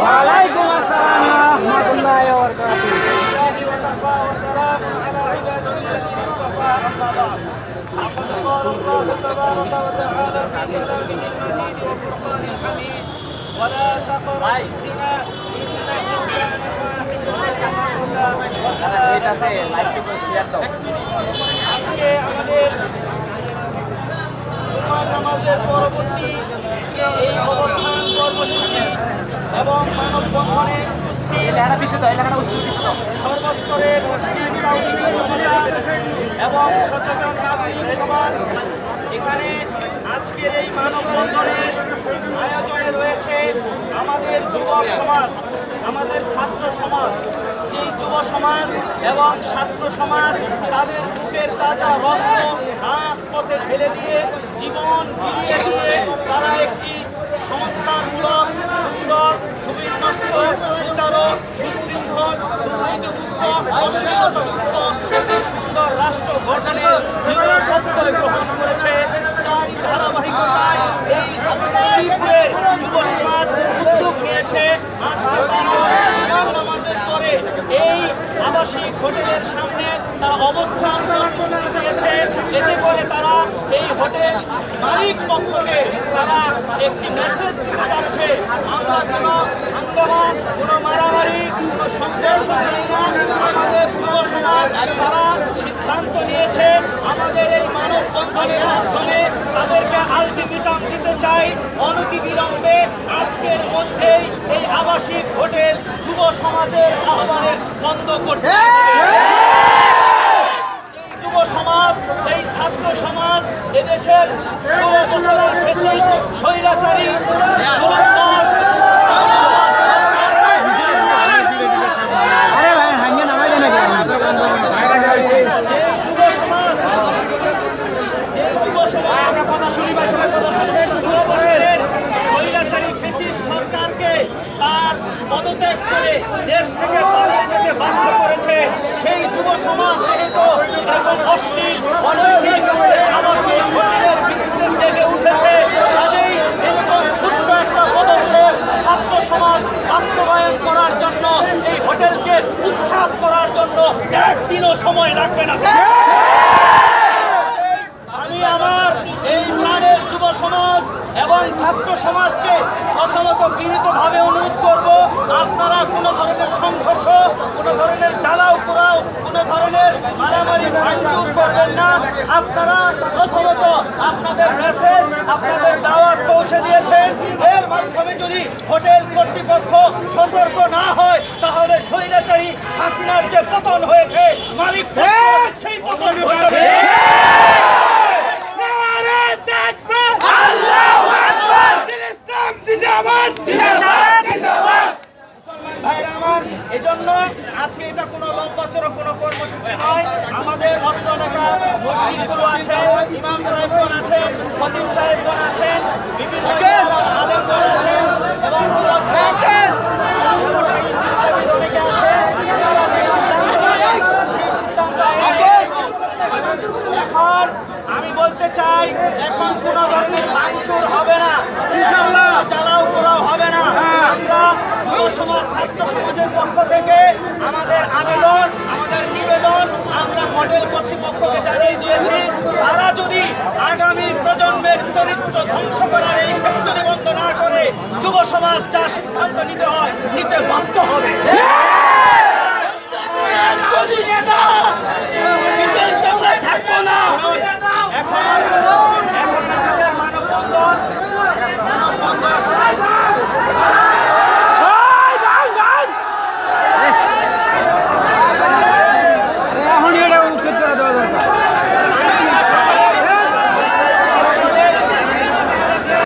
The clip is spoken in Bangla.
ওয়ালাইকুম আসসালাম রহমতুল্লাহ বরকাতুহ وكفى وسلام على عباد الله المصطفى أما بعد لقد قال الله تبارك وتعالى في كلامه المجيد وفرقان الحميد ولا تقربوا الزنا إنه كان فاحشة ومقتا وساء سبيلا আজকে আমাদের জুমার নামাজের পরবর্তী এই অবস্থান কর্মসূচি এবং মানববন্ধনে উপস্থিত সর্বস্তরের মুসলিম তাওহীদি জনতা এবং সচেতন সমাজ, এখানে আজকের এই মানববন্ধনের আয়োজনে রয়েছে আমাদের যুবক সমাজ, আমাদের ছাত্র সমাজ। যেই যুব সমাজ এবং ছাত্র সমাজ তাদের বুকের তাজা রক্ত রাজপথে ফেলে দিয়ে জীবন বিলিয়ে দিয়ে তারা একটি সুবিন্যস্ত সুচারু সুশৃঙ্খল দুর্নীতিমুক্ত অশ্লীলতামুক্ত একটি সুন্দর রাষ্ট্র গঠনের দৃঢ় প্রত্যয় গ্রহণ করেছে তারই ধারাবাহিকতায় এই ত্রিপুরের যুব সমাজ উদ্যোগ নিয়েছে নামাজের পরে এই আবাসিক হোটেলের সামনে তারা অবস্থান কর্মসূচি দিয়েছে এতে করে তারা এই হোটেল মালিক পক্ষকে তারা একটি মেসেজ দিতে যাচ্ছে, আমরা কোনো হাঙ্গামা কোনো মারামারি, কোনো সংঘর্ষ চাই না আমাদের যুব সমাজ, তারা সিদ্ধান্ত নিয়েছে, আমাদের এই মানব বন্ধনের মাধ্যমে তাদেরকে আলটিমেটাম দিতে চাই, অনতি বিলম্বে আজকের মধ্যেই এই আবাসিক হোটেল যুব সমাজের আহ্বানে বন্ধ করতে হবে। যেই যুব সমাজ যেই ছাত্র সমাজ এদেশের ষোলো বছরের ফেসিস্ট স্বৈরাচারী জুলুমবাজ, আরে ভাই হাঙ্গে নামাই দেন যেই যুব সমাজ যেই যুব সমাজ কথা শুনি ভাই সবাই কথা শুনি ষোলো বছরের স্বৈরাচারী ফেসিস্ট সরকারকে তার পদত্যাগ করে দেশ থেকে পালিয়ে যেতে বাধ্য করেছে সেই যুব সমাজ যেহেতু এরকম অশ্লীল অনৈতিক এই আবাসিক হোটেলের বিরুদ্ধে জেগে উঠেছে কাজেই এরকম ছোট্ট একটা পদক্ষেপ ছাত্র সমাজ বাস্তবায়ন করার জন্য এই হোটেলকে উৎখাত করার জন্য লাগবে না। আমি আমার এই প্রাণের যুব সমাজ এবং ছাত্র সমাজকে প্রথমত বিনীতভাবে অনুরোধ করব, আপনারা কোনো ধরনের সংঘর্ষ, কোনো ধরনের জ্বালাও পোড়াও কোনো ধরনের মারামারি, ভাঙচুর করবেন না। আপনারা প্রথমত আপনাদের মেসেজ আপনাদের দাওয়াত পৌঁছে দিয়েছেন। মাধ্যমে যদি হোটেল কর্তৃপক্ষ সতর্ক না হয় তাহলে স্বৈরাচারী হাসিনার যে পতন হয়েছে মালিক পক্ষ সেই পতন আমার এজন্য আজকে এটা কোনো কোনো কর্মসূচি নয়। আমাদের অত্র এলাকার মসজিদগুলো আছে ইমাম সাহেবগণ আছেন খতিব সাহেবগণ আছেন বিভিন্ন আলেমগণ আছেন এবং অনেকে আছে তারা যে সিদ্ধান্ত নেয়, সেই সিদ্ধান্ত এখন আমি বলতে চাই এখন কোন ধরনের ভাঙচুর হবে না। চালাও পোড়াও হবে না। আমরা যুব সমাজ ছাত্র সমাজের পক্ষ থেকে আমাদের আবেদন আমাদের নিবেদন আমরা মডেল কর্তৃপক্ষকে জানিয়ে দিয়েছি। তারা যদি আগামী প্রজন্মের চরিত্র ধ্বংস করার এই ফ্যাক্টরি বন্ধ না করে যুব সমাজ যা সিদ্ধান্ত নিতে হয় নিতে বাধ্য হবে।